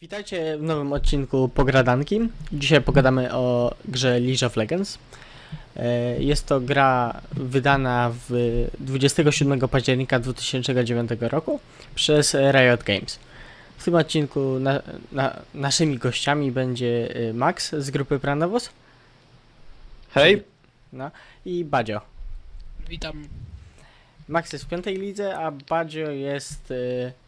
Witajcie w nowym odcinku Pogradanki. Dzisiaj pogadamy o grze League of Legends. E, Jest to gra wydana w 27 października 2009 roku przez Riot Games. W tym odcinku na, na, naszymi gościami będzie y, Max z grupy Pranavos Hej, no, i Badzio. Witam. Max jest w piątej lidze, a Badzio jest y, w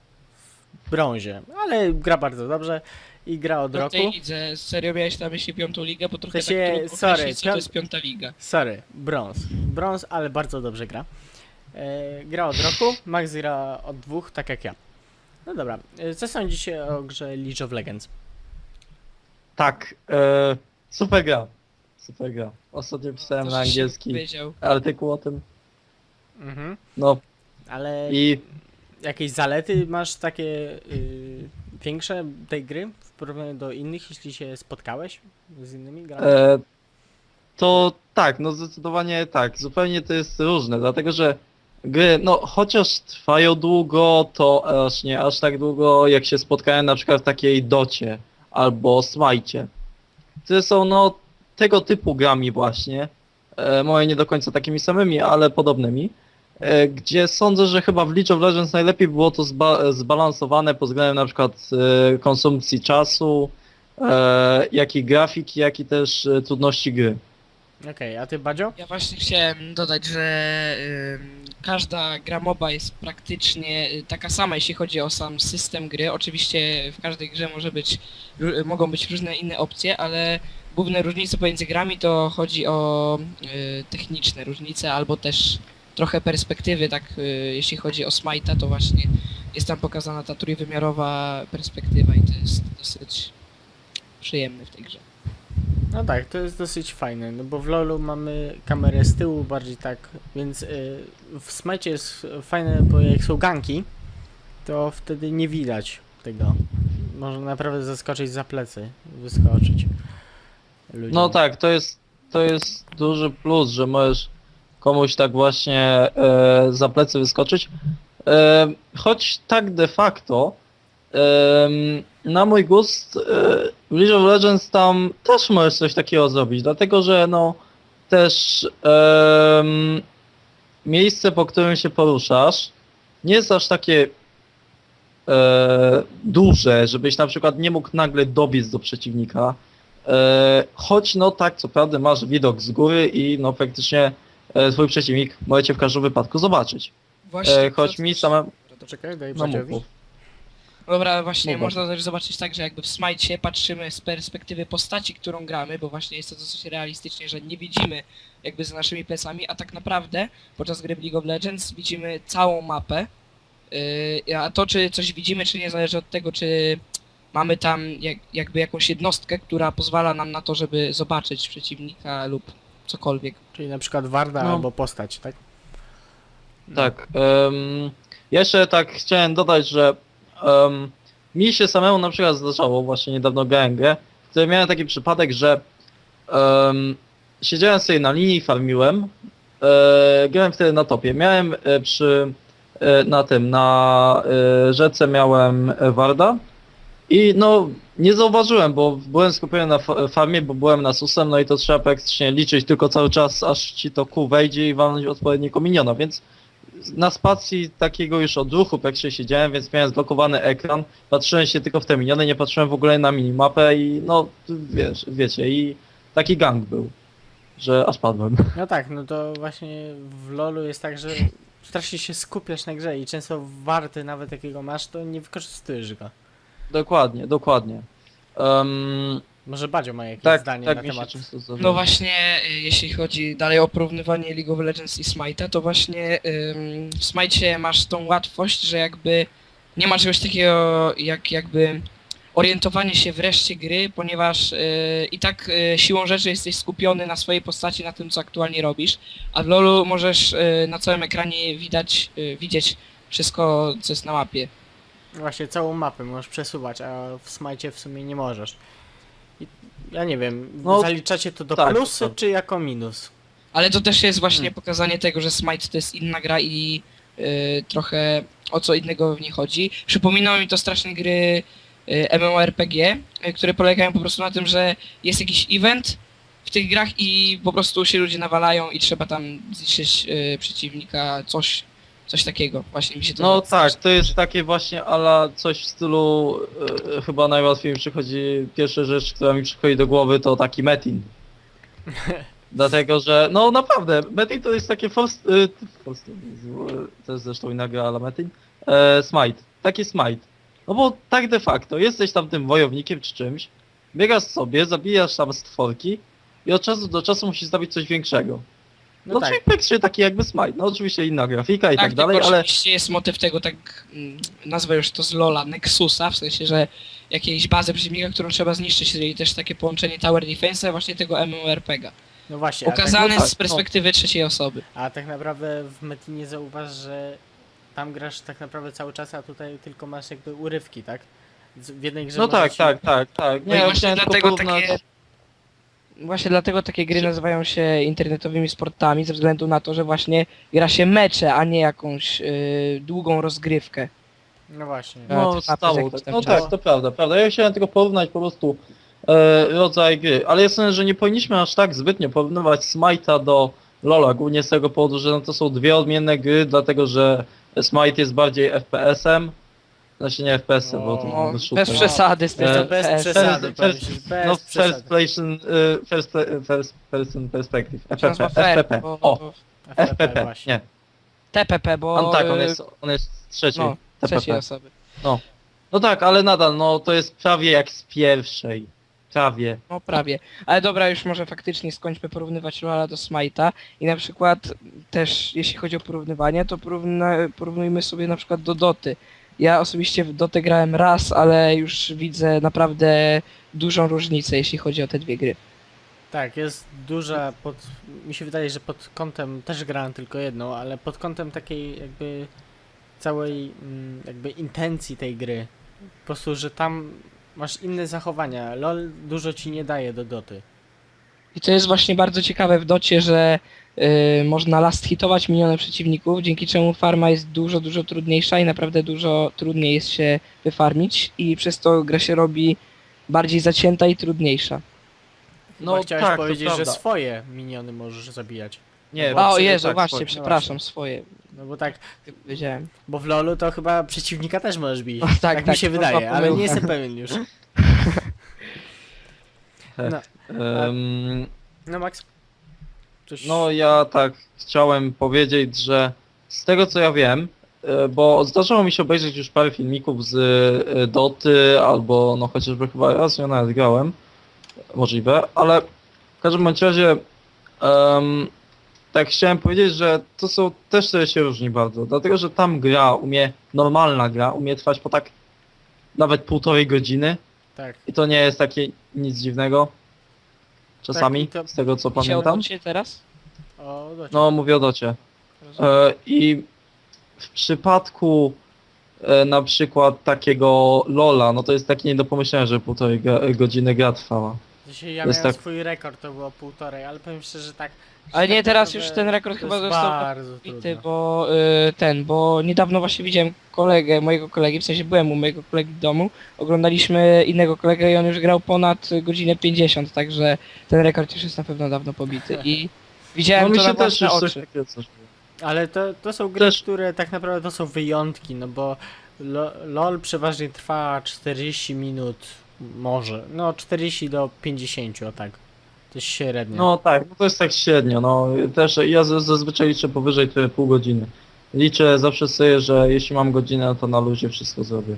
brązie, ale gra bardzo dobrze i gra od Do roku. tej lidze, serio miałeś na myśli piątą ligę, bo trochę sensie, tak trudno sorry, określić, co to jest piąta liga. Sorry, brąz. Brąz, ale bardzo dobrze gra. E, gra od roku, Max gra od dwóch, tak jak ja. No dobra, e, co sądzicie o grze League of Legends? tak, e, super gra, super gra. Ostatnio pisałem To na żeś angielski Wiedział. artykuł o tym, Mhm. no Ale i jakieś zalety masz takie y, większe tej gry w porównaniu do innych, jeśli się spotkałeś z innymi grami? e, to tak, no zdecydowanie tak, zupełnie to jest różne, dlatego że gry, no chociaż trwają długo, to aż nie aż tak długo, jak się spotkałem na przykład w takiej docie albo smajcie, które są no tego typu grami właśnie, e, może nie do końca takimi samymi, ale podobnymi, e, gdzie sądzę, że chyba w League of Legends najlepiej było to zba zbalansowane pod względem na przykład e, konsumpcji czasu, e, jak i grafiki, jak i też e, trudności gry. Okej, a ty Badzio? Ja właśnie chciałem dodać, że ym, każda gra MOBA jest praktycznie y, taka sama, jeśli chodzi o sam system gry. Oczywiście w każdej grze może być, ró- mogą być różne inne opcje, ale główne różnice pomiędzy grami to chodzi o y, techniczne różnice albo też trochę perspektywy, tak y, jeśli chodzi o Smite'a, to właśnie jest tam pokazana ta trójwymiarowa perspektywa i to jest dosyć przyjemne w tej grze. No tak, to jest dosyć fajne, no bo w LoLu mamy kamerę z tyłu bardziej tak, więc y, w Smite jest fajne, bo jak są ganki, to wtedy nie widać tego. Można naprawdę zaskoczyć za plecy, wyskoczyć. Ludziom. No tak, to jest, to jest duży plus, że możesz komuś tak właśnie e, za plecy wyskoczyć. E, choć tak de facto, em, na mój gust, e, League of Legends tam też możesz coś takiego zrobić, dlatego że no też em, miejsce, po którym się poruszasz, nie jest aż takie e, duże, żebyś na przykład nie mógł nagle dobiec do przeciwnika. E, choć no tak, co prawda masz widok z góry i no praktycznie e, twój przeciwnik możecie w każdym wypadku zobaczyć. Właśnie, E, choć to- mi same... to czekaj, daj No, Badziowi. mów, Dobra, właśnie Mów, można też zobaczyć tak, że jakby w Smite patrzymy z perspektywy postaci, którą gramy, bo właśnie jest to dosyć realistycznie, że nie widzimy jakby za naszymi plecami, a tak naprawdę podczas gry w League of Legends widzimy całą mapę. Yy, a to, czy coś widzimy, czy nie, zależy od tego, czy mamy tam jak, jakby jakąś jednostkę, która pozwala nam na to, żeby zobaczyć przeciwnika lub cokolwiek. Czyli na przykład Warda No. albo postać, tak? Tak. em, jeszcze tak chciałem dodać, że em, mi się samemu na przykład zdarzało, właśnie niedawno grałem grę, w której miałem taki przypadek, że em, siedziałem sobie na linii, farmiłem, e, grałem wtedy na topie, miałem e, przy e, na tym, na e, rzece miałem e, Warda i no nie zauważyłem, bo byłem skupiony na fa- farmie, bo byłem na susem, no i to trzeba praktycznie liczyć tylko cały czas, aż ci to kół wejdzie i walnąć odpowiedniego miniona, więc na spacji takiego już odruchu praktycznie siedziałem, więc miałem zblokowany ekran, patrzyłem się tylko w te miniony, nie patrzyłem w ogóle na minimapę i no wiesz, wiecie, i taki gang był, że aż padłem. No tak, no to właśnie w LoLu jest tak, że strasznie się skupiasz na grze i często warty nawet jakiego masz, to nie wykorzystujesz go. Dokładnie, dokładnie. Um, Może Badzio ma jakieś tak, zdanie tak na mi się temat. często zdarza. No właśnie, y, jeśli chodzi dalej o porównywanie League of Legends i Smite'a, to właśnie ym, w Smite'cie masz tą łatwość, że jakby nie ma czegoś takiego jak jakby orientowanie się w reszcie gry, ponieważ y, i tak y, siłą rzeczy jesteś skupiony na swojej postaci, na tym co aktualnie robisz, a w LoLu możesz y, na całym ekranie widać, y, widzieć wszystko co jest na mapie. Właśnie całą mapę możesz przesuwać, a w Smite w sumie nie możesz. I ja nie wiem, No, zaliczacie to do tak, plusy to- czy jako minus? Ale to też jest właśnie Hmm. pokazanie tego, że Smite to jest inna gra i y, trochę o co innego w niej chodzi. Przypominało mi to strasznie gry y, MMORPG, y, które polegają po prostu na tym, że jest jakiś event w tych grach i po prostu się ludzie nawalają i trzeba tam zniszczyć y, przeciwnika, coś, coś takiego. Właśnie mi się to No tak, to jest takie właśnie ala coś w stylu e, chyba najłatwiej mi przychodzi pierwsza rzecz, która mi przychodzi do głowy to taki Metin. Dlatego, że no naprawdę, Metin to jest takie first, e, first to jest zresztą inna gra, ale Metin, e, Smite, taki Smite. No bo tak de facto, jesteś tam tym wojownikiem czy czymś, biegasz sobie, zabijasz tam stworki i od czasu do czasu musisz zrobić coś większego. No, No tak. czyli taki jakby Smite, no oczywiście inna grafika i tak, tylko dalej, ale... oczywiście jest motyw tego, tak mm, nazwę już to z Lola, Nexusa, w sensie, że jakiejś bazy przeciwnika, którą trzeba zniszczyć, czyli też takie połączenie Tower Defense właśnie tego MMORPG. No właśnie, a tak, Pokazane tak, z perspektywy trzeciej osoby. a tak naprawdę w Metinie zauważ, że tam grasz tak naprawdę cały czas, a tutaj tylko masz jakby urywki, tak? Z- W jednej grze No tak, tak, tak, tak. No i właśnie dlatego porównać- takie... Właśnie dlatego takie gry nazywają się internetowymi sportami, ze względu na to, że właśnie gra się mecze, a nie jakąś y, długą rozgrywkę. No właśnie. No, to stało. Tak. No tak, to prawda, prawda. Ja chciałem tylko porównać po prostu e, rodzaj gry, ale ja sądzę, że nie powinniśmy aż tak zbytnio porównywać Smite'a do Lola, głównie z tego powodu, że no, to są dwie odmienne gry, dlatego że Smite jest bardziej FPS-em, znaczy nie FPS-em, bo to No, no, bez przesady z tym. E, bez FPS. przesady, bez No first przesady. person, e, first, first person perspective, FPP, FP, FPP, bo- o, FPP, właśnie. nie, TPP, bo... on tak, on y, jest, on jest z trzeciej, No, trzeciej TPP. osoby. No tak, ale nadal, no to jest prawie jak z pierwszej, prawie. No prawie. Ale dobra, już może faktycznie skończmy porównywać Lola do Smite'a i na przykład też jeśli chodzi o porównywanie, to porówna, porównujmy sobie na przykład do Doty. Ja osobiście w Dotę grałem raz, ale już widzę naprawdę dużą różnicę, jeśli chodzi o te dwie gry. Tak, jest duża pod... Mi się wydaje, że pod kątem, też grałem tylko jedną, ale pod kątem takiej jakby całej mm, jakby intencji tej gry. Po prostu, że tam masz inne zachowania. LOL dużo ci nie daje do doty. I to jest właśnie bardzo ciekawe w Docie, że y, można last hitować minione przeciwników, dzięki czemu farma jest dużo, dużo trudniejsza i naprawdę dużo trudniej jest się wyfarmić i przez to gra się robi bardziej zacięta i trudniejsza. No No chciałeś tak, to powiedzieć, że prawda. swoje miniony możesz zabijać. Nie, A, o przy- Jezu, tak, właśnie, swoje. przepraszam, swoje, No bo tak, jak powiedziałem. bo w LoLu to chyba przeciwnika też możesz bić. O, tak, tak, mi tak, się to wydaje, ale nie jestem pewien już. No, Em, no Max? Coś... no ja tak chciałem powiedzieć, że z tego co ja wiem, e, bo zdarzało mi się obejrzeć już parę filmików z e, Doty, albo no chociażby chyba raz ja nawet grałem, możliwe, ale w każdym bądź razie em, tak chciałem powiedzieć, że to są też to się różni bardzo, dlatego że tam gra umie, normalna gra umie trwać po tak nawet półtorej godziny Tak. i to nie jest takie nic dziwnego. Czasami, Tak, i to- z tego co Mi się pamiętam. odwróćcie teraz? O, docie. No, mówię o docie. Rozumiem. E, I w przypadku e, na przykład takiego Lola, no to jest takie nie do pomyślenia, że półtorej ga, godziny gra trwała. Dzisiaj ja miałem tak- swój rekord, to było półtorej, ale powiem szczerze, że tak... Ale nie, tak teraz naprawdę już ten rekord to chyba jest został bardzo Bity, bo y, ten, bo niedawno właśnie widziałem kolegę, mojego kolegi, w sensie byłem u mojego kolegi w domu, oglądaliśmy innego kolegę i on już grał ponad godzinę 50, także ten rekord już jest na pewno dawno pobity. I widziałem No mi to się na też własne już coś oczy. takiego Ale to, to są gry, Też- które tak naprawdę to są wyjątki, no bo lo, LOL przeważnie trwa 40 minut, może, no 40 do 50, o tak. To jest średnio. No tak, no to jest tak średnio, no też ja z- zazwyczaj liczę powyżej tyle pół godziny. Liczę zawsze sobie, że jeśli mam godzinę, to na luzie wszystko zrobię.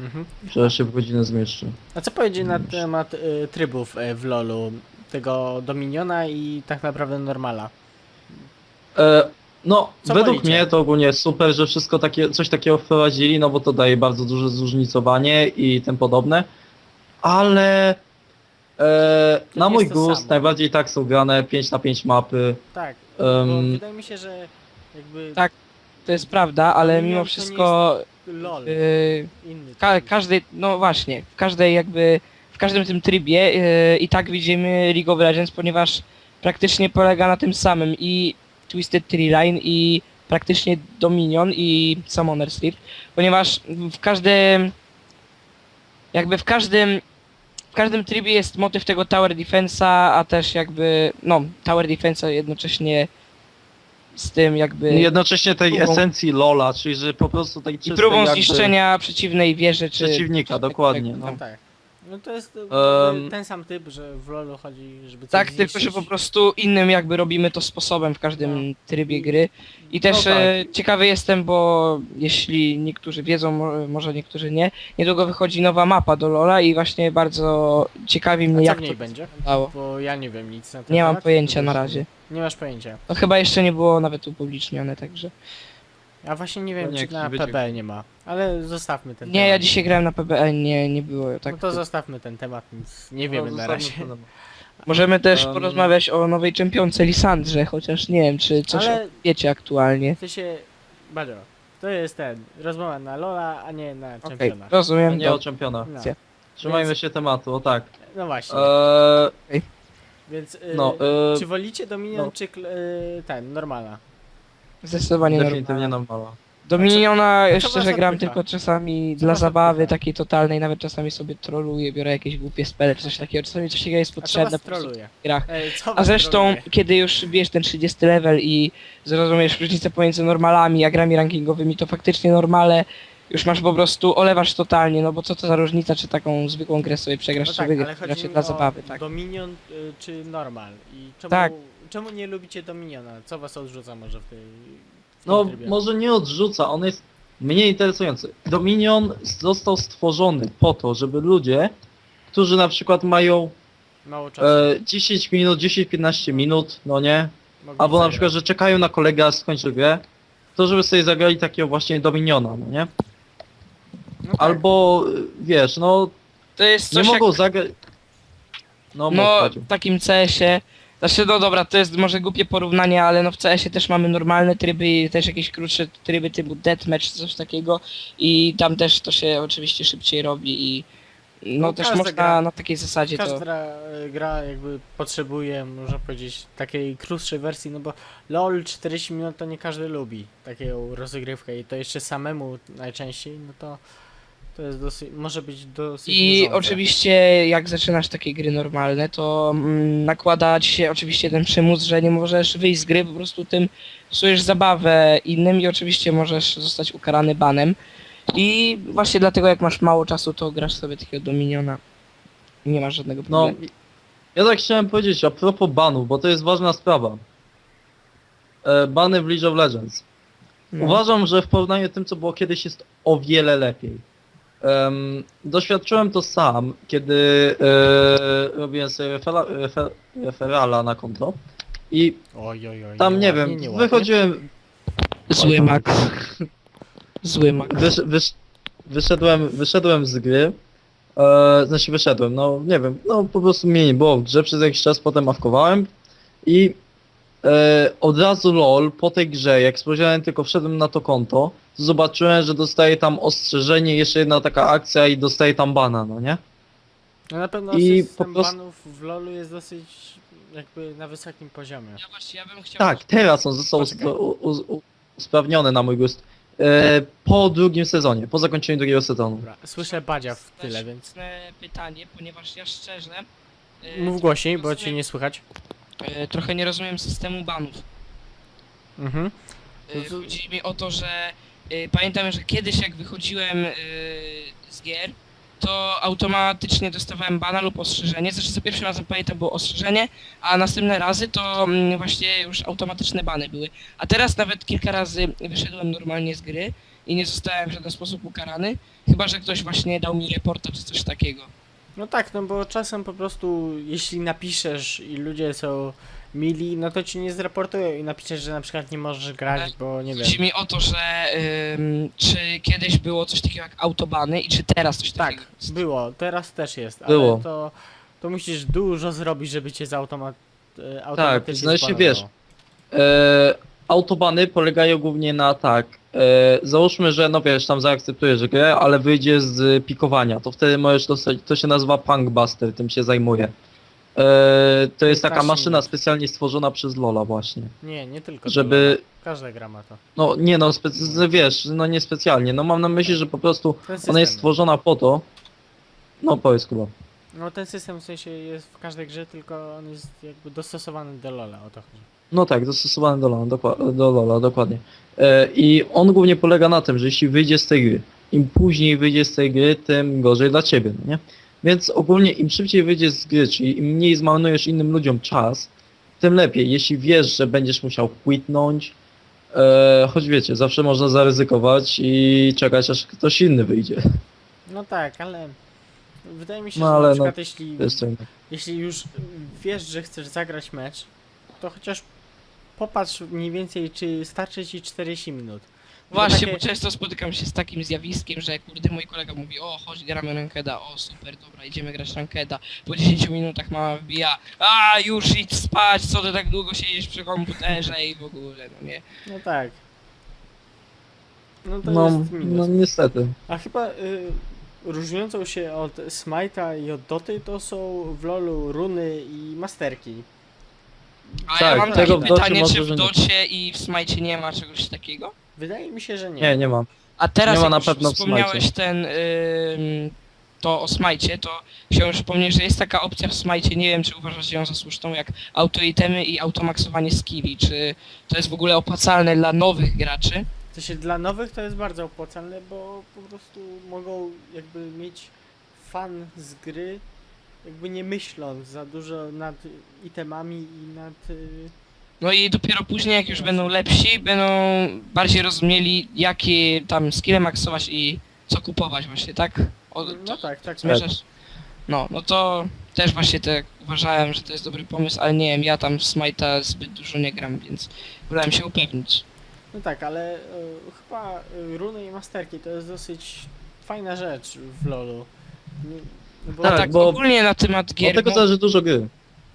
Mhm. Że się w godzinę zmieszczę. A co powiedzieć na temat y, trybów y, w LoLu? Tego Dominiona i tak naprawdę Normala. E, no, Co według wolicie? mnie to ogólnie super, że wszystko takie, coś takiego wprowadzili, no bo to daje bardzo duże zróżnicowanie i tym podobne. Ale e, To na nie mój jest to gust samo. najbardziej tak są grane 5 na 5 mapy. Tak, bo Em, wydaje mi się, że jakby Tak. To jest prawda, ale mimo to nie wszystko LoL, y, inny ka każdej, no właśnie, w każdej jakby, w każdym tym trybie y, i tak widzimy League of Legends, ponieważ praktycznie polega na tym samym i Twisted Tree Line i praktycznie Dominion i Summoner's Rift, ponieważ w każdym jakby w każdym w każdym trybie jest motyw tego Tower Defense'a, a też jakby no Tower Defense'a jednocześnie z tym jakby Jednocześnie tej próbą- esencji Lola, czyli że po prostu tej i czystej próbą jakby zniszczenia przeciwnej wieży czy przeciwnika, dokładnie. No No. tak. No to jest Em, ten sam typ, że w LoLu chodzi, żeby coś Tak, tylko że zniszczyć. po prostu innym jakby robimy to sposobem w każdym No. trybie gry. I też No tak. e, ciekawy jestem, bo jeśli niektórzy wiedzą, mo- może niektórzy nie, niedługo wychodzi nowa mapa do Lola i właśnie bardzo ciekawi A mnie co jak w niej to będzie? wyglądało. Bo ja nie wiem nic na ten Nie mam temat. pojęcia na razie. Nie masz pojęcia. To chyba jeszcze nie było nawet upublicznione, także. Ja właśnie nie wiem, No nie, czy na wyciek. PB nie ma. Ale zostawmy ten Nie, temat. ja dzisiaj grałem na PBN, nie, nie było tak. No to zostawmy ten temat, nic nie No, wiemy na razie. Możemy też Um, porozmawiać o nowej czempionce Lisandrze, chociaż nie wiem, czy coś Ale wiecie aktualnie. w sensie, Badio, to jest ten, rozmowa na Lola, a nie na Okej, czempiona. A rozumiem. nie o czempiona. No. Trzymajmy Więc- się tematu, o tak. no właśnie, Eee, więc y, no, czy e, wolicie Dominion no. czy kl- y, ten, normalna? Zdecydowanie normalnie. definitywnie normala. Dominiona A co szczerze was gram odpycha? tylko czasami Co dla zabawy odpycha? takiej totalnej, nawet czasami sobie troluję, biorę jakieś głupie spele czy coś takiego, czasami coś takiego jest A co potrzebne was po prostu troluje? w grach. Ej, co A was zresztą, troluje? kiedy już bierz ten 30 level i zrozumiesz różnicę pomiędzy normalami a grami rankingowymi, to faktycznie normale już masz po prostu, olewasz totalnie, no bo co to za różnica, czy taką zwykłą grę sobie przegrasz, No czy tak, ale wygrasz, chodzi raczej mi dla o zabawy, tak. Dominion y, czy normal? I czemu, Tak. Czemu nie lubicie Dominiona? Co was odrzuca może w tej w No, trybie? może nie odrzuca, on jest mniej interesujący. Dominion został stworzony po to, żeby ludzie, którzy na przykład mają Mało czasu. e, 10 minut, 10-15 minut, no nie, mogli albo na zagrać. przykład, że czekają na kolegę, a skończy grę, to żeby sobie zagrali takiego właśnie Dominiona, no nie? No tak. Albo, wiesz, no, To jest nie coś jak mogą zagrać... No, No, no w takim CS-ie. Znaczy, no dobra, to jest może głupie porównanie, ale no w CS-ie też mamy normalne tryby i też jakieś krótsze tryby typu deathmatch, coś takiego. I tam też to się oczywiście szybciej robi i no, No, też każda można gra- na takiej zasadzie to... Każda gra jakby potrzebuje, można powiedzieć, takiej krótszej wersji, no bo LOL 40 minut to nie każdy lubi taką rozgrywkę i to jeszcze samemu najczęściej, no to to jest dosyć, może być dosyć I nużące. oczywiście jak zaczynasz takie gry normalne, to mm, nakłada ci się oczywiście ten przymus, że nie możesz wyjść z gry, po prostu tym psujesz zabawę innym i oczywiście możesz zostać ukarany banem. I właśnie dlatego jak masz mało czasu, to grasz sobie takiego Dominiona. I Nie masz żadnego No, problemu. ja tak chciałem powiedzieć a propos banów, bo to jest ważna sprawa. E, bany w League of Legends. No. Uważam, że w porównaniu z tym, co było kiedyś, jest o wiele lepiej. Em, doświadczyłem to sam, kiedy e, robiłem sobie refera, refer, referala na konto i Oj, oj, oj, tam, nie nieładnie, wiem, nieładnie. wychodziłem, Zły mak. Zły mak. wysz, wysz, wyszedłem, wyszedłem z gry, e, znaczy wyszedłem, no nie wiem, no po prostu mnie nie było w grze przez jakiś czas, potem awkowałem i e, od razu lol po tej grze, jak spojrzałem tylko wszedłem na to konto, to zobaczyłem, że dostaję tam ostrzeżenie, jeszcze jedna taka akcja i dostaję tam bana, no nie? No na pewno I system po prostu- banów w LoLu jest dosyć jakby na wysokim poziomie. Ja właśnie, ja bym chciał... Tak, teraz on został usp- u- u- u- usprawniony na mój gust. E, po drugim sezonie, po zakończeniu drugiego sezonu. Dobra, słyszę Badzia w tyle, więc pytanie, ponieważ ja szczerze... e, mów głośniej, bo cię nie słychać. E, Trochę nie rozumiem systemu banów. Mhm. Y, No Chodzi mi o to, że y, pamiętam, że kiedyś jak wychodziłem z gier, to automatycznie dostawałem bana lub ostrzeżenie. Zresztą za pierwszym razem pamiętam było ostrzeżenie, a następne razy to mm, właśnie już automatyczne bany były. A teraz nawet kilka razy wyszedłem normalnie z gry i nie zostałem w żaden sposób ukarany, chyba że ktoś właśnie dał mi reporta czy coś takiego. No tak, no bo czasem po prostu jeśli napiszesz i ludzie są mili, no to ci nie zraportują i napiszesz, że na przykład nie możesz grać, bo nie wiem. Chodzi mi o to, że ym, czy kiedyś było coś takiego jak autobany i czy teraz coś Tak, takiego jest. było, teraz też jest, Było. ale to, to musisz dużo zrobić, żeby cię zautomat, e, automatycznie znaczy, zbanowało. wiesz, E, autobany polegają głównie na tak. E, załóżmy, że no wiesz, tam zaakceptujesz grę, ale wyjdzie z pikowania, to wtedy możesz dostać, to się nazywa Punkbuster, tym się zajmuje. E, to jest taka 15 maszyna specjalnie stworzona przez Lola właśnie. Nie, nie tylko Żeby, każda gra ma to. no nie no, wiesz, no nie specjalnie, no mam na myśli, że po prostu Ten ona jest stworzona po to, No powiedz Kuba. No ten system w sensie jest w każdej grze, tylko on jest jakby dostosowany do LoLa, o to chodzi. No tak, dostosowany do Lola, dokła- do Lola, dokładnie. E, I on głównie polega na tym, że jeśli wyjdzie z tej gry, im później wyjdzie z tej gry, tym gorzej dla ciebie, no nie? Więc ogólnie im szybciej wyjdzie z gry, czyli im mniej zmarnujesz innym ludziom czas, tym lepiej. Jeśli wiesz, że będziesz musiał quitnąć, e, choć wiecie, zawsze można zaryzykować i czekać aż ktoś inny wyjdzie. No tak, ale wydaje mi się, No, że ale na no, przykład jeśli, co innego. jeśli już wiesz, że chcesz zagrać mecz, to chociaż popatrz mniej więcej, czy starczy ci 40 minut. Właśnie, takie- bo często spotykam się z takim zjawiskiem, że kurde mój kolega mówi, o chodź gramy rankeda, o super, dobra, idziemy grać rankeda. Po 10 minutach mama wbija, a już idź spać, co ty tak długo siedzisz przy komputerze i w ogóle, no nie. No tak. No to No, jest minus. no niestety. A chyba y, różniącą się od Smite'a i od Doty to są w LoLu runy i masterki. A Tak, ja mam tego takie w Docie pytanie, może, czy że w nie. docie i w smajcie nie ma czegoś takiego? Wydaje mi się, że nie. Nie, nie mam. A teraz Nie ma jak na już pewno w wspomniałeś ten ym, to o smajcie, to chciałem przypomnieć, że jest taka opcja w smajcie, nie wiem czy uważasz ją za słuszną, jak autoitemy i automaksowanie skilli. Czy to jest w ogóle opłacalne dla nowych graczy? W sensie dla nowych to jest bardzo opłacalne, bo po prostu mogą jakby mieć fan z gry, jakby nie myśląc za dużo nad itemami i nad... y, No i dopiero później, jak już będą lepsi, będą bardziej rozumieli, jakie tam skille maksować i co kupować właśnie, tak? O, No to tak, tak. zmierzasz? No, no to też właśnie tak uważałem, że to jest dobry pomysł, ale nie wiem, ja tam w Smite'a zbyt dużo nie gram, więc wolałem się upewnić. No tak, ale y, chyba y, runy i masterki to jest dosyć fajna rzecz w LoLu. Nie, no bo, No Tak, tak, bo- ogólnie na temat Od gier... tego mo- zależy dużo gry.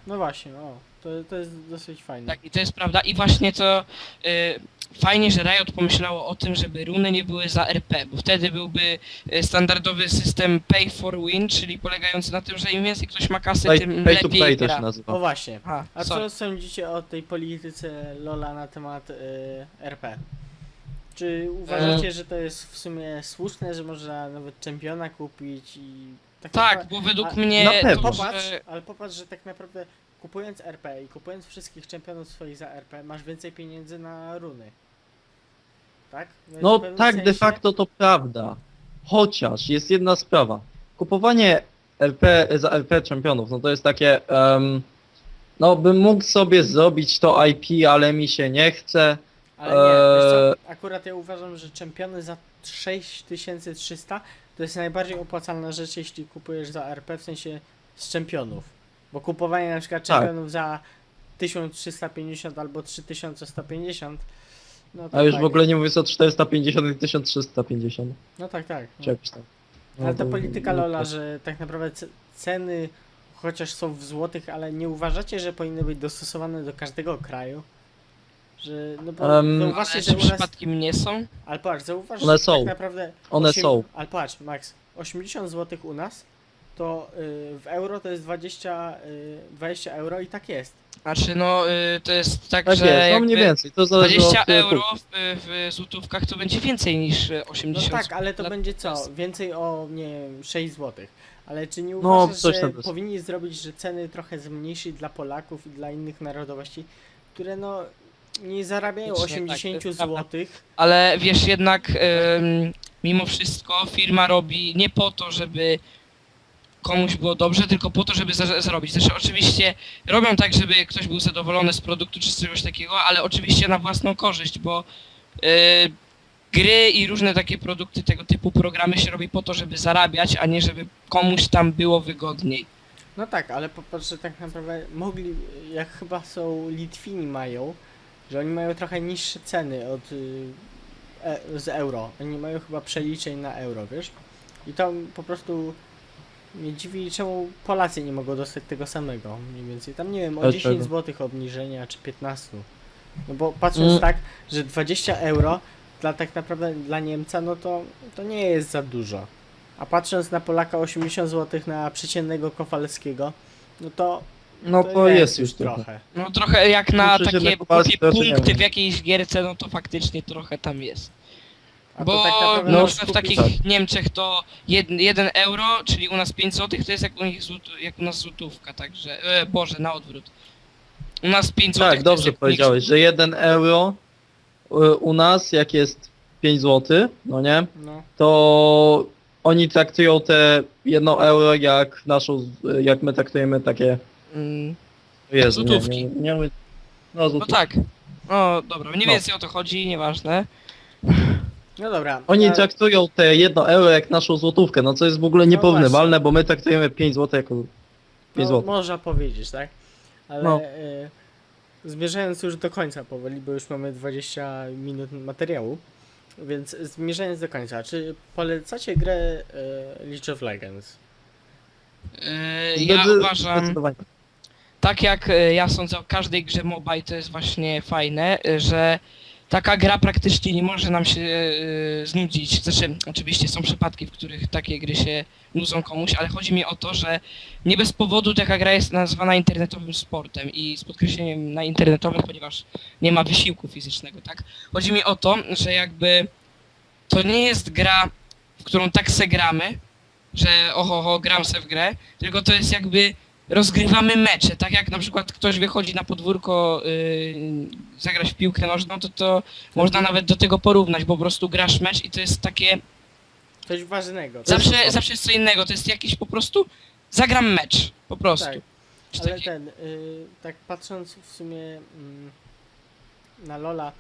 No właśnie, o, to, to jest dosyć fajne. Tak, i to jest prawda. I właśnie to y, fajnie, że Riot pomyślało o tym, żeby runy nie były za RP, bo wtedy byłby y, standardowy system pay for win, czyli polegający na tym, że im więcej ktoś ma kasy, Pay, tym pay to lepiej play to gra. się O nazywa. właśnie. Aha, A sorry. co sądzicie o tej polityce Lola na temat y, RP? Czy uważacie, że to jest w sumie słuszne, że można nawet czempiona kupić i tak Tak, bo według A- mnie na pewno. to, Popatrz, że... ale popatrz, że tak naprawdę kupując RP i kupując wszystkich czempionów swoich za RP, masz więcej pieniędzy na runy. Tak? Więc No w pewnym tak, de sensie- facto to prawda. Chociaż jest jedna sprawa. Kupowanie LP za LP czempionów, no to jest takie. em, no bym mógł sobie zrobić to IP, ale mi się nie chce. Ale nie, wiesz co, Eee. akurat ja uważam, że czempiony za 6300 to jest najbardziej opłacalna rzecz, jeśli kupujesz za RP, w sensie z czempionów. Bo kupowanie na przykład Tak. czempionów za 1350 albo 3150, no to A już tak. w ogóle nie mówiąc o 450 i 1350. No tak, tak. Czy No. jakoś tam. No Ale to- polityka Lola, że tak naprawdę ce- ceny chociaż są w złotych, ale nie uważacie, że powinny być dostosowane do każdego kraju? Że, no bo Em, zauważcie, Ale że czy u nas... przypadkiem nie są? Ale patrz, zauważ, One że są. tak naprawdę... One są. Ale patrz, Max, 80 zł u nas, to y, w euro to jest 20, y, 20 euro i tak jest. Znaczy no, y, to jest tak, Tak że jest, no jakby mniej więcej. To zależy 20 od e, euro w, w złotówkach to będzie więcej niż y, No 80 tak, ale to Dla- będzie co? Więcej o, nie wiem, 6 zł. Ale czy nie No, uważasz, coś że tam jest. powinni zrobić, że ceny trochę zmniejszyć dla Polaków i dla innych narodowości, które no nie zarabiają Faktycznie, tak, to 80 jest prawda. zł. Ale wiesz, jednak em, mimo wszystko firma robi nie po to, żeby komuś było dobrze, tylko po to, żeby za zarobić. Znaczy oczywiście robią tak, żeby ktoś był zadowolony z produktu czy z czegoś takiego, ale oczywiście na własną korzyść, bo e, gry i różne takie produkty tego typu programy się robi po to, żeby zarabiać, a nie żeby komuś tam było wygodniej. No tak, ale popatrz, że tak naprawdę mogli, jak chyba są Litwini mają, że oni mają trochę niższe ceny od y, e, z euro. Oni mają chyba przeliczeń na euro, wiesz? I to po prostu mnie dziwi, czemu Polacy nie mogą dostać tego samego, mniej więcej. Tam nie wiem, o Ale 10 czego? zł obniżenia, czy 15. No bo patrząc Mm. tak, że 20 euro dla tak naprawdę dla Niemca, no to, to nie jest za dużo. A patrząc na Polaka 80 zł na przeciętnego Kowalskiego, no to, No to jest już trochę. trochę. No trochę jak na takie Kowalski głupie to raczej nie punkty w jakiejś gierce, no to faktycznie trochę tam jest. A Bo to tak naprawdę na przykład w takich Niemczech to 1 euro, czyli u nas 5 zł, to jest jak u, nich złot, jak u nas złotówka, także... E, Boże, na odwrót. U nas 5 zł Tak, dobrze powiedziałeś, że 1 euro y, u nas, jak jest 5 zł, no nie, No. to oni traktują te 1 euro jak naszą, jak my traktujemy takie, Mm, Jezu, nie, Złotówki. nie, nie, no no złotówki. tak. No dobra, mniej No. więcej o to chodzi, nieważne. no dobra. Oni a- traktują te 1 euro jak naszą złotówkę, no co jest w ogóle No nieporównywalne, bo my traktujemy 5 zł jako 5 no, zł. Można powiedzieć, tak? Ale No. e, zmierzając już do końca powoli, bo już mamy 20 minut materiału, więc zmierzając do końca, czy polecacie grę e, League of Legends? E, ja Zdecy- uważam... Zdecydowanie. Tak jak e, ja sądzę o każdej grze mobile, to jest właśnie fajne, e, że taka gra praktycznie nie może nam się e, znudzić. Znaczy, oczywiście są przypadki, w których takie gry się nudzą komuś, ale chodzi mi o to, że nie bez powodu taka gra jest nazwana internetowym sportem i z podkreśleniem na internetowym, ponieważ nie ma wysiłku fizycznego, tak? Chodzi mi o to, że jakby to nie jest gra, w którą tak se gramy, że oho, oho gram se w grę, tylko to jest jakby rozgrywamy mecze, tak jak na przykład ktoś wychodzi na podwórko yy, zagrać w piłkę nożną, to to można nawet do tego porównać, bo po prostu grasz mecz i to jest takie, Coś ważnego. tak? zawsze, zawsze jest co innego, to jest jakiś po prostu, zagram mecz, po prostu. Tak, Coś ale takiego. ten, y, tak patrząc w sumie mm, na Lola,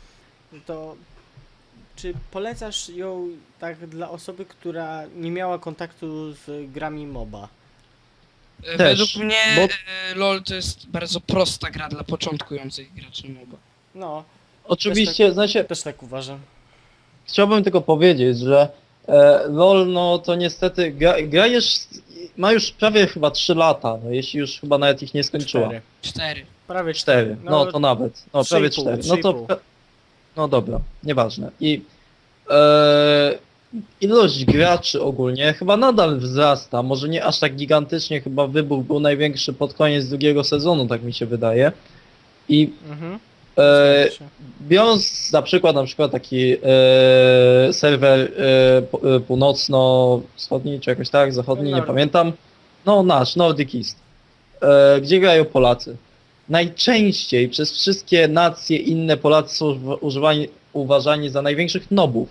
to czy polecasz ją tak dla osoby, która nie miała kontaktu z grami MOBA? E, też, Według mnie bo- e, LoL to jest bardzo prosta gra dla początkujących graczy MOBA. No, Oczywiście, znaczy, też tak uważam. chciałbym tylko powiedzieć, że e, LOL, no to niestety, gra, gra jest, ma już prawie chyba 3 lata, no jeśli już chyba nawet ich nie skończyła. Cztery. Cztery. Prawie 4, no, to nawet, no trzy prawie i pół, 4. trzy No i to, pół. no dobra, nieważne. I e, ilość graczy ogólnie chyba nadal wzrasta, może nie aż tak gigantycznie, chyba wybuch był największy pod koniec drugiego sezonu, tak mi się wydaje. I Mhm. e, zgadza się. Biorąc za przykład na przykład taki e, serwer e, e, północno-wschodni, czy jakoś tak, zachodni, nie Nordic. pamiętam. No nasz, Nordic East, e, gdzie grają Polacy. Najczęściej przez wszystkie nacje inne Polacy są używa- używani, uważani za największych nobów.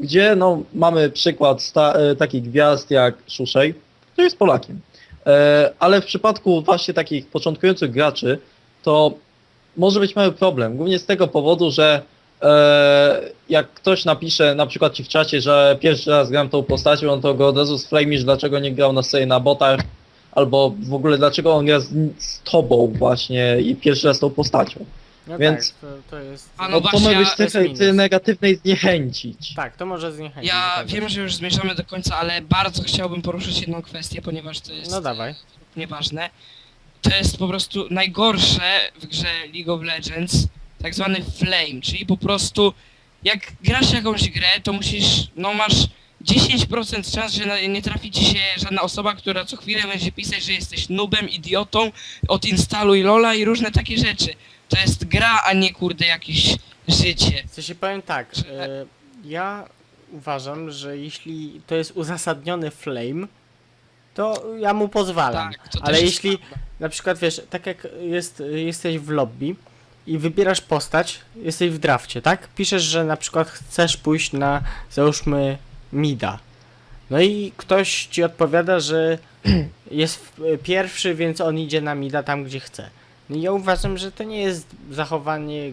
Gdzie no, mamy przykład e, takich gwiazd jak Szuszej, który jest Polakiem. E, ale w przypadku właśnie takich początkujących graczy, to może być mały problem. Głównie z tego powodu, że e, jak ktoś napisze na przykład ci w czacie, że pierwszy raz gram tą postacią, on to go od razu sflamisz, dlaczego nie grał na sobie na botach, albo w ogóle dlaczego on gra z, z tobą właśnie i pierwszy raz tą postacią. No więc- tak, to, to jest... A No, to właśnie, może być ja- to jest trochę minus. ty negatywnej zniechęcić. Tak, to może zniechęcić. Ja do tego. wiem, że już zmierzamy do końca, ale bardzo chciałbym poruszyć jedną kwestię, ponieważ to jest No dawaj. nieważne. To jest po prostu najgorsze w grze League of Legends, tak zwany flame, czyli po prostu jak grasz jakąś grę, to musisz, no masz 10% szans, że na- nie trafi ci się żadna osoba, która co chwilę będzie pisać, że jesteś nubem, idiotą, odinstaluj Lola i różne takie rzeczy. To jest gra, a nie kurde jakieś życie. W sensie powiem tak, e, ja uważam, że jeśli to jest uzasadniony flame, to ja mu pozwalam. Tak, to Ale jest jeśli prawda. na przykład wiesz, tak jak jest, jesteś w lobby i wybierasz postać, jesteś w drafcie, tak? Piszesz, że na przykład chcesz pójść na załóżmy mida. No i ktoś ci odpowiada, że jest w- pierwszy, więc on idzie na mida tam, gdzie chce. Ja uważam, że to nie jest zachowanie,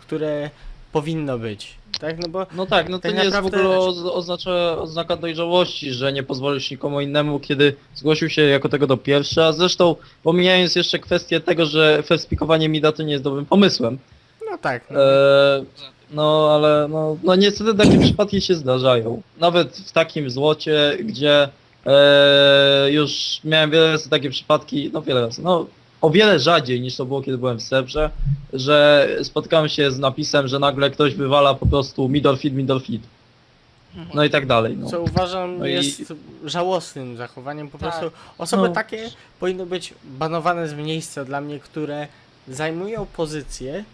które powinno być. Tak, no bo No tak, no to Tak nie jest w naprawdę- ogóle oz- oznacza, oznaka dojrzałości, że nie pozwolisz nikomu innemu, kiedy zgłosił się jako tego do pierwszy, a zresztą pomijając jeszcze kwestię tego, że festpikowanie mida to nie jest dobrym pomysłem, no tak. No. e, no ale no, no niestety takie przypadki się zdarzają. Nawet w takim złocie, gdzie e, już miałem wiele razy takie przypadki, no wiele razy, no o wiele rzadziej niż to było kiedy byłem w Sebrze, że spotykałem się z napisem, że nagle ktoś wywala po prostu middle feed, middle feed. No i tak dalej. No. Co uważam No i- jest żałosnym zachowaniem. Po Tak. prostu osoby No. takie powinny być banowane z miejsca dla mnie, które zajmują pozycję,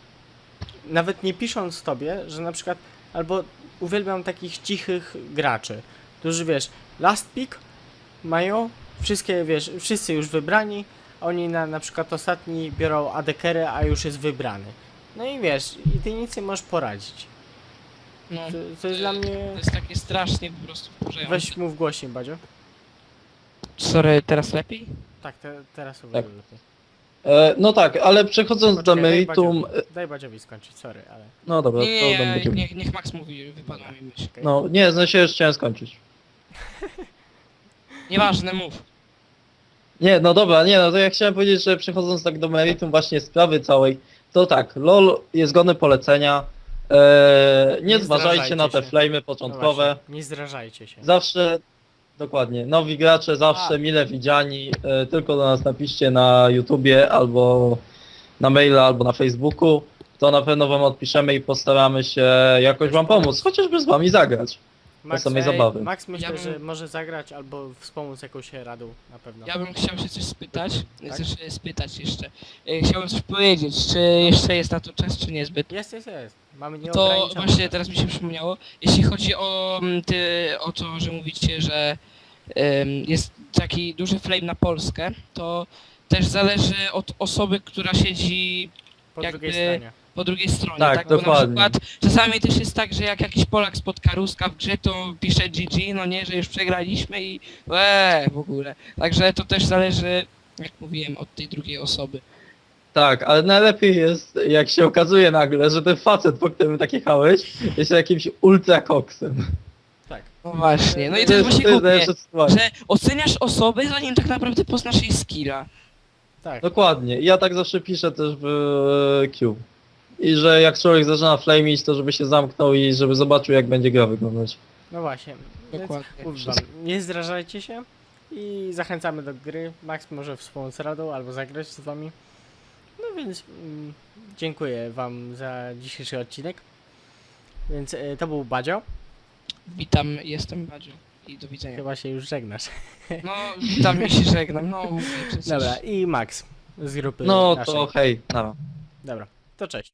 nawet nie pisząc tobie, że na przykład, albo uwielbiam takich cichych graczy, którzy wiesz, last pick mają, wszystkie wiesz, wszyscy już wybrani, oni na, na przykład ostatni biorą adekerę, a już jest wybrany. No i wiesz, i ty nic nie możesz poradzić. No, To, to jest dla to mnie... jest takie strasznie po prostu wkurzające. Weź mów głośniej, Badzio. Sorry, teraz lepiej? Tak, te, teraz o Tak. wiele lepiej. E, no tak, ale przechodząc do Poczekaj, daj meritum... Badziowi- Daj Badziowi skończyć, sorry, ale... No dobra, Nie, to nie, będziemy. niech, niech Max mówi, wypadła mi myśl. No nie, znaczy już chciałem skończyć. Nieważne, mów. Nie, no dobra, nie, no to ja chciałem powiedzieć, że przechodząc tak do meritum właśnie sprawy całej, to tak, LOL jest godny polecenia. E, nie, Nie zważajcie na te się. flamy No początkowe. właśnie, nie zrażajcie się. Zawsze, dokładnie, nowi gracze zawsze A. mile widziani, e, tylko do nas napiszcie na YouTubie albo na maila, albo na Facebooku, to na pewno wam odpiszemy i postaramy się jakoś wam pomóc, chociażby z wami zagrać. Max, samej ej, zabawy. Max myślę, Ja bym- że może zagrać albo wspomóc jakąś radą na pewno. Ja bym chciał się coś spytać, Tak? znaczy spytać jeszcze. E, Chciałbym coś powiedzieć, czy jeszcze jest na to czas, czy niezbyt. Jest, jest, jest. Mamy To nieograniczony właśnie czas. teraz mi się przypomniało, jeśli chodzi o, mm, ty, o to, że mówicie, że em, jest taki duży flame na Polskę, to też zależy od osoby, która siedzi Po jakby- drugiej stronie. Po drugiej stronie, Tak, tak? Bo na dokładnie. przykład czasami też jest tak, że jak jakiś Polak spotka Ruska w grze, to pisze GG, no nie, że już przegraliśmy i eee, w ogóle. Także to też zależy, jak mówiłem, od tej drugiej osoby. Tak, ale najlepiej jest, jak się okazuje nagle, że ten facet, po którym tak jechałeś, jest jakimś ultrakoksem. Tak. No właśnie, no i to jest właśnie głupie, że oceniasz osobę, zanim tak naprawdę poznasz jej skilla. Tak. Dokładnie. Ja tak zawsze piszę też w Q. I że jak człowiek zaczyna flamić, to żeby się zamknął i żeby zobaczył jak będzie gra wyglądać. No właśnie. Więc Dokładnie. wam, nie zrażajcie się i zachęcamy do gry. Max może wspomóc radą albo zagrać z wami. No więc mm, dziękuję wam za dzisiejszy odcinek. Więc e, to był Badzio. Witam, jestem Badziu i do widzenia. Chyba się już żegnasz. No, witam i się żegnam, no mówię przecież. Dobra, i Max z grupy No naszej. to hej, nara. Dobra, to cześć.